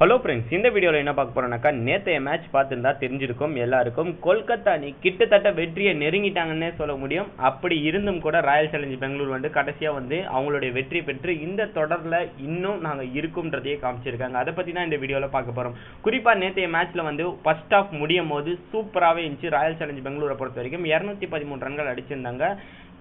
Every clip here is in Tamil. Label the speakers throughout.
Speaker 1: ஹலோ ஃப்ரெண்ட்ஸ் இந்த வீடியோவில் என்ன பார்க்க போகிறோம்னாக்கா நேற்றைய மேட்ச் பார்த்துருந்தா தெரிஞ்சிருக்கும் எல்லாருக்கும். கொல்கத்தா அணி கிட்டத்தட்ட வெற்றியை நெருங்கிட்டாங்கன்னே சொல்ல முடியும். அப்படி இருந்தும் கூட ராயல் சேலஞ்ச் பெங்களூர் வந்து கடைசியாக வந்து அவங்களுடைய வெற்றி பெற்று இந்த தொடரில் இன்னும் நாங்கள் இருக்கும்ன்றதையே காமிச்சிருக்காங்க. அதை பற்றி தான் இந்த வீடியோவில் பார்க்க போகிறோம் குறிப்பாக நேற்றைய மேட்ச்சில் வந்து ஃபர்ஸ்ட் ஆஃப் முடியும் போது சூப்பராகவே இருந்துச்சு. ராயல் சேலஞ்ச் பெங்களூரை பொறுத்த வரைக்கும். இரநூத்தி பதிமூணு ரன்கள் அடிச்சிருந்தாங்க.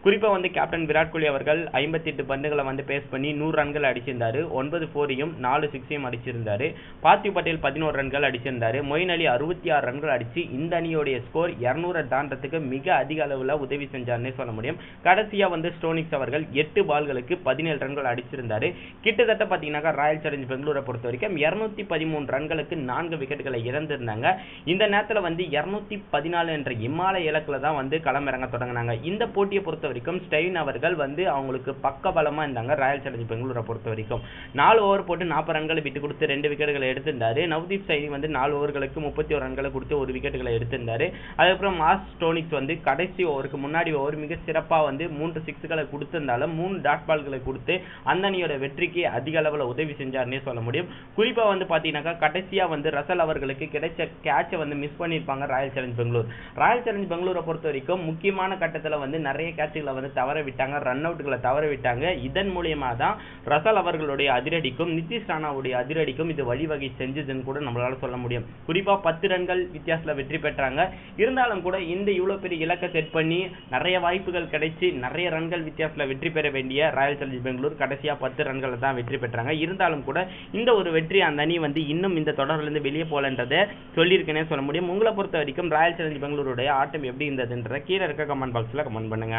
Speaker 1: குறிப்பாக வந்து கேப்டன் விராட் கோலி அவர்கள் ஐம்பத்தி எட்டு பந்துகளை வந்து பேஸ் பண்ணி நூறு ரன்கள் அடிச்சிருந்தாரு. ஒன்பது ஃபோரையும் நாலு சிக்ஸையும் அடிச்சிருந்தாரு. பார்த்திவ் பட்டேல் பதினோரு ரன்கள் அடிச்சிருந்தாரு. மொயின் அலி அறுபத்தி ஆறு ரன்கள் அடித்து இந்த அணியோடைய ஸ்கோர் இரநூறு தாண்டத்துக்கு மிக அதிக அளவில் உதவி செஞ்சார்னே சொல்ல முடியும். கடைசியாக வந்து ஸ்டோனிக்ஸ் அவர்கள் எட்டு பால்களுக்கு பதினேழு ரன்கள் அடிச்சிருந்தாரு. கிட்டத்தட்ட பார்த்தீங்கன்னாக்கா ராயல் சேலஞ்ச் பெங்களூரை பொறுத்த வரைக்கும் இரநூத்தி பதிமூணு ரன்களுக்கு நான்கு விக்கெட்டுகளை இழந்திருந்தாங்க. இந்த நேரத்தில் வந்து இரநூத்தி பதினாலு என்ற இமாலய இலக்கில் தான் வந்து களமிறங்க தொடங்கினாங்க. இந்த போட்டியை பொறுத்த வரைக்கும் ஸ்டெயின் அவர்கள் வந்து அவங்களுக்கு பக்க பலமாக இருந்தாங்க. ராயல் சேலஞ்சர் பெங்களூரை பொறுத்த வரைக்கும். நாலு ஓவர் போட்டு நாற்பது ரன்களை விட்டு கொடுத்து ரெண்டு விக்கெட்டுகளை எடுத்திருந்தாரு. நவ்தீப் சைனி வந்து நாலு ஓவர்களுக்கு முப்பத்தி ஒரு ரன்களை கொடுத்து ஒரு விக்கெட்டுகளை எடுத்திருந்தாரு. அதுக்கப்புறம் மாஸ் ஸ்டோனிக்ஸ் வந்து கடைசி ஓவருக்கு முன்னாடி ஓவர் மிக சிறப்பாக வந்து மூன்று சிக்ஸுகளை கொடுத்திருந்தாலும் மூணு டாட் பால்களை கொடுத்து அந்த அணியோட வெற்றிக்கு அதிக அளவில் உதவி செஞ்சார்னே சொல்ல முடியும். குறிப்பாக வந்து பார்த்தீங்கன்னாக்கா கடைசியாக வந்து ரசல் அவர்களுக்கு கிடைச்ச கேட்சை வந்து மிஸ் பண்ணியிருப்பாங்க royal challenge Bangalore. Royal challenge பெங்களூரை பொறுத்த வரைக்கும் முக்கியமான கட்டத்தில் வந்து நிறைய கேட்ச் கேட்சுகளை வந்து தவற விட்டாங்க ரன் அவுட்களை தவற விட்டாங்க. இதன் மூலியமா தான் ரசல் அவர்களுடைய அதிரடிக்கும் நிதிஷ் ராணாவுடைய அதிரடிக்கும் இது வழிவகை செஞ்சதுன்னு கூட நம்மளால சொல்ல முடியும். குறிப்பா பத்து ரன்கள் வித்தியாசத்துல வெற்றி பெற்றாங்க. இருந்தாலும் கூட இந்த இவ்வளவு பெரிய இலக்கை செட் பண்ணி நிறைய வாய்ப்புகள் கிடைச்சி நிறைய ரன்கள் வித்தியாசத்துல வெற்றி பெற வேண்டிய ராயல் சேலஞ்ச் பெங்களூர் கடைசியா பத்து ரன்களை தான் வெற்றி பெற்றாங்க. இருந்தாலும் கூட இந்த ஒரு வெற்றி அந்த அணி வந்து இன்னும் இந்த தொடர்ல இருந்து வெளியே போலன்றதை சொல்லியிருக்கேனே சொல்ல முடியும். உங்களை பொறுத்த வரைக்கும் ராயல் சேலஞ்சர்ஸ் பெங்களூருடைய ஆட்டம் எப்படி இருந்ததுன்ற கீழே இருக்க கமெண்ட் பாக்ஸ்ல கமெண்ட் பண்ணுங்க.